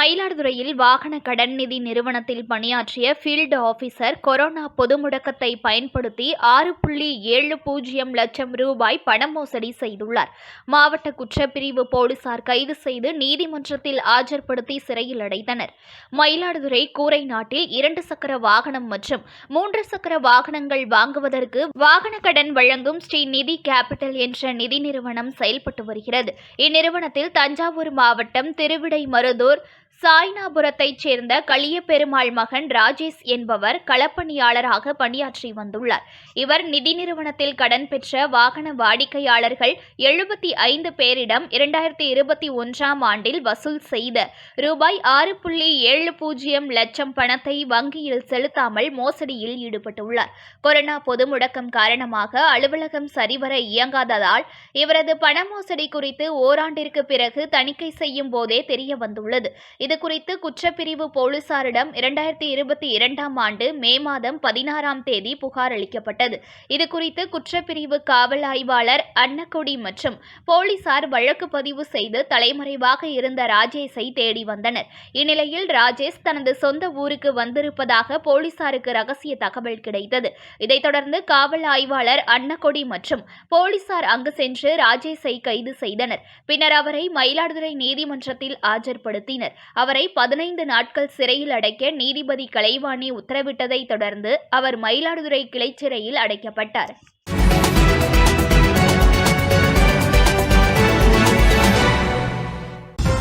மயிலாடுதுறையில் வாகன கடன் நிதி நிறுவனத்தில் பணியாற்றிய ஃபீல்டு ஆபீசர் கொரோனா பொது முடக்கத்தை பயன்படுத்தி ஆறு புள்ளி ஏழு பூஜ்ஜியம் லட்சம் ரூபாய் பண மோசடி செய்துள்ளார். மாவட்ட குற்றப்பிரிவு போலீசார் கைது செய்து நீதிமன்றத்தில் ஆஜர்படுத்தி சிறையில் அடைத்தனர். மயிலாடுதுறை கூரை நாட்டில் இரண்டு சக்கர வாகனம் மற்றும் மூன்று சக்கர வாகனங்கள் வாங்குவதற்கு வாகன கடன் வழங்கும் ஸ்ரீ நிதி கேபிட்டல் என்ற நிதி நிறுவனம் செயல்பட்டு வருகிறது. இந்நிறுவனத்தில் தஞ்சாவூர் மாவட்டம் திருவிடைமருதூர் சாய்னாபுரத்தைச் சேர்ந்த களியப்பெருமாள் மகன் ராஜேஷ் என்பவர் களப்பணியாளராக பணியாற்றி வந்துள்ளார். இவர் நிதி நிறுவனத்தில் கடன் பெற்ற வாகன வாடிக்கையாளர்கள் எழுபத்தி ஐந்து பேரிடம் இரண்டாயிரத்தி இருபத்தி ஒன்றாம் ஆண்டில் வசூல் செய்த ரூபாய் ஆறு புள்ளி ஏழு பூஜ்ஜியம் லட்சம் பணத்தை வங்கியில் செலுத்தாமல் மோசடியில் ஈடுபட்டுள்ளார். கொரோனா பொது முடக்கம் காரணமாக அலுவலகம் சரிவர இயங்காததால் இவரது பண மோசடி குறித்து ஓராண்டிற்கு பிறகு தணிக்கை செய்யும் போதே தெரிய வந்துள்ளது இதுகுறித்து குற்றப்பிரிவு போலீசாரிடம் இரண்டாயிரத்தி இருபத்தி இரண்டாம் ஆண்டு மே மாதம் பதினாறாம் தேதி புகார் அளிக்கப்பட்டது. இதுகுறித்து குற்றப்பிரிவு காவல் ஆய்வாளர் அன்னக்கொடி மற்றும் போலீசார் வழக்கு பதிவு செய்து தலைமறைவாக இருந்த ராஜேஷை தேடி வந்தனர். இந்நிலையில் ராஜேஷ் தனது சொந்த ஊருக்கு வந்திருப்பதாக போலீசாருக்கு ரகசிய தகவல் கிடைத்தது. இதைத் தொடர்ந்து காவல் ஆய்வாளர் அன்னக்கொடி மற்றும் போலீசார் அங்கு சென்று ராஜேஷை கைது செய்தனர். பின்னர் அவரை மயிலாடுதுறை நீதிமன்றத்தில் ஆஜர்படுத்தினர். அவரை பதினைந்து நாட்கள் சிறையில் அடைக்க நீதிபதி கலைவாணி உத்தரவிட்டதைத் தொடர்ந்து அவர் மயிலாடுதுறை கிளை சிறையில் அடைக்கப்பட்டார்.